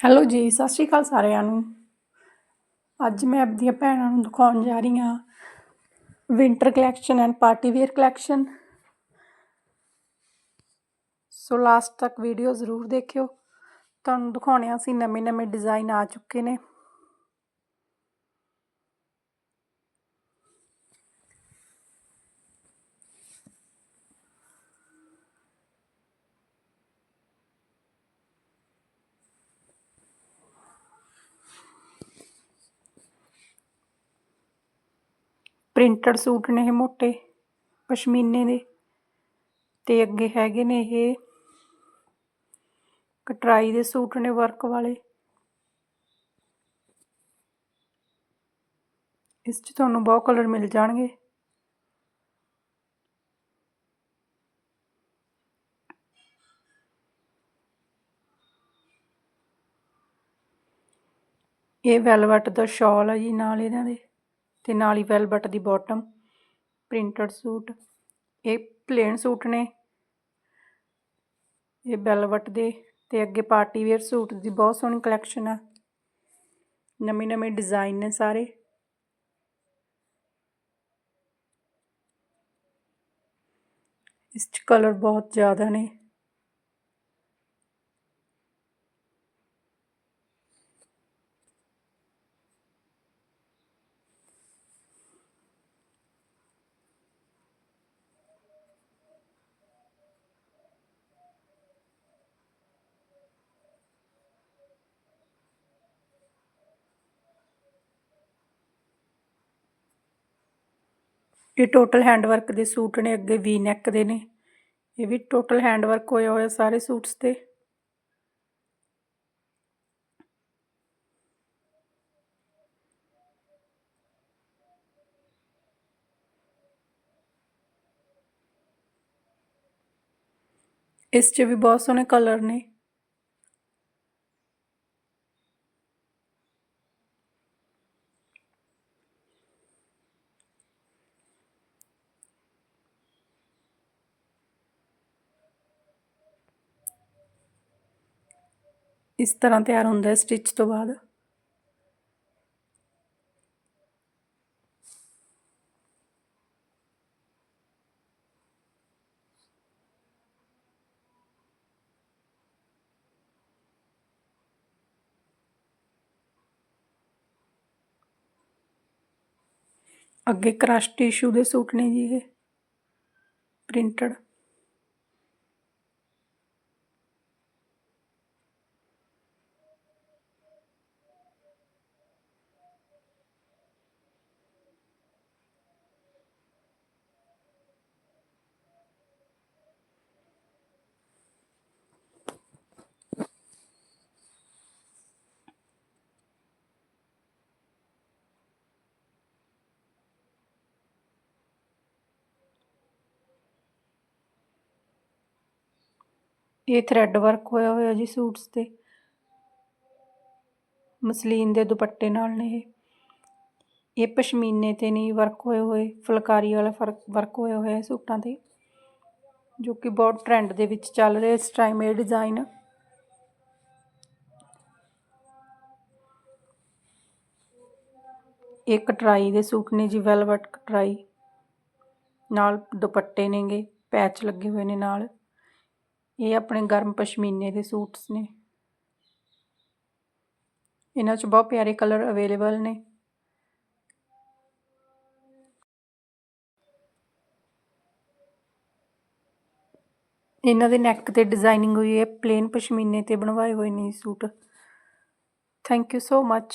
Hello ਜੀ, ਸਤਿ ਸ਼੍ਰੀ ਅਕਾਲ ਸਾਰਿਆਂ ਨੂੰ। ਅੱਜ ਮੈਂ ਆਪਣੀਆਂ ਭੈਣਾਂ ਨੂੰ ਦਿਖਾਉਣ ਜਾ ਰਹੀ ਹਾਂ। Winter collection and party wear collection so last ਤੱਕ ਵੀਡੀਓ ਜ਼ਰੂਰ ਦੇਖਿਓ। ਤੁਹਾਨੂੰ ਦਿਖਾਉਣੇ ਅਸੀਂ ਨਵੇਂ ਨਵੇਂ ਡਿਜ਼ਾਈਨ ਆ ਚੁੱਕੇ ਨੇ। ਪ੍ਰਿੰਟਡ ਸੂਟ ਨੇ ਇਹ ਮੋਟੇ, ਪਸ਼ਮੀਨੇ ਦੇ। ਤੇ ਅੱਗੇ ਹੈਗੇ ਨੇ ਇਹ ਕਟਰਾਈ ਦੇ ਸੂਟ ਨੇ ਵਰਕ ਵਾਲੇ। ਇਸ 'ਚ ਤੁਹਾਨੂੰ ਬਹੁਤ ਕਲਰ ਮਿਲ ਜਾਣਗੇ। ਇਹ ਵੈਲਵਟ ਦਾ ਸ਼ਾਲ ਆ ਜੀ ਨਾਲ ਇਹਨਾਂ ਦੇ। ਤੇ ਨਾਲ ਹੀ ਵੈਲਵਟ ਦੀ ਬਾਟਮ ਪ੍ਰਿੰਟਡ ਸੂਟ ਇਹ ਪਲੇਨ ਸੂਟ ਨੇ। ਇਹ ਵੈਲਵਟ ਦੇ ਤੇ ਅੱਗੇ ਪਾਰਟੀ ਵੇਅਰ ਸੂਟ ਦੀ ਬਹੁਤ ਸੋਹਣੀ ਕਲੈਕਸ਼ਨ ਆ। ਨਵੇਂ ਨਵੇਂ ਡਿਜ਼ਾਈਨ ਨੇ ਸਾਰੇ। ਇਸ 'ਚ ਕਲਰ ਬਹੁਤ ਜ਼ਿਆਦਾ ਨੇ। ਇਹ ਟੋਟਲ ਹੈਂਡ ਵਰਕ ਦੇ ਸੂਟ ਨੇ, ਅੱਗੇ ਵੀ ਨੈਕ ਦੇ ਨੇ। ਇਹ ਵੀ ਟੋਟਲ ਹੈਂਡ ਵਰਕ ਹੋਇਆ ਹੋਇਆ ਸਾਰੇ ਸੂਟਸ ਤੇ। ਇਸ 'ਚ ਵੀ ਬਹੁਤ ਸੋਹਣੇ ਕਲਰ ਨੇ। ਇਸ ਤਰ੍ਹਾਂ ਤਿਆਰ ਹੁੰਦਾ ਹੈ ਸਟਿਚ ਤੋਂ ਬਾਅਦ ਅੱਗੇ ਕ੍ਰਸ਼ ਟਿਸ਼ੂ ਦੇ ਸੂਟ ਨੇ ਜੀ ਇਹ ਪ੍ਰਿੰਟਡ ਇਹ ਥ੍ਰੈਡ ਵਰਕ ਹੋਇਆ ਹੋਇਆ ਜੀ ਸੂਟਸ ਤੇ। ਮਸਲੀਨ ਦੇ ਦੁਪੱਟੇ ਨਾਲ ਨੇ ਇਹ। ਇਹ ਪਸ਼ਮੀਨੇ ਤੇ ਨਹੀਂ ਵਰਕ ਹੋਏ ਹੋਏ, ਫੁਲਕਾਰੀ ਵਾਲਾ ਫ਼ਰਕ ਵਰਕ ਹੋਇਆ ਹੋਇਆ ਸੂਟਾਂ ਤੇ, ਜੋ ਕਿ ਬਹੁਤ ਟ੍ਰੈਂਡ ਦੇ ਵਿੱਚ ਚੱਲ ਰਿਹਾ ਇਸ ਟਾਈਮ ਇਹ ਡਿਜ਼ਾਈਨ ਇਹ ਕਟਰਾਈ ਦੇ ਸੂਟ ਨੇ ਜੀ ਵੈਲਵਟ ਕਟਰਾਈ ਨਾਲ ਦੁਪੱਟੇ ਨੇਗੇ ਪੈਚ ਲੱਗੇ ਹੋਏ ਨੇ ਨਾਲ। ਇਹ ਆਪਣੇ ਗਰਮ ਪਸ਼ਮੀਨੇ ਦੇ ਸੂਟਸ ਨੇ। ਇਹਨਾਂ 'ਚ ਬਹੁਤ ਪਿਆਰੇ ਕਲਰ ਅਵੇਲੇਬਲ ਨੇ। ਇਹਨਾਂ ਦੇ ਨੈਕ ਤੇ ਡਿਜ਼ਾਈਨਿੰਗ ਹੋਈ ਹੈ ਪਲੇਨ ਪਸ਼ਮੀਨੇ ਤੇ ਬਣਵਾਏ ਹੋਏ ਨੇ suit. Thank you so much.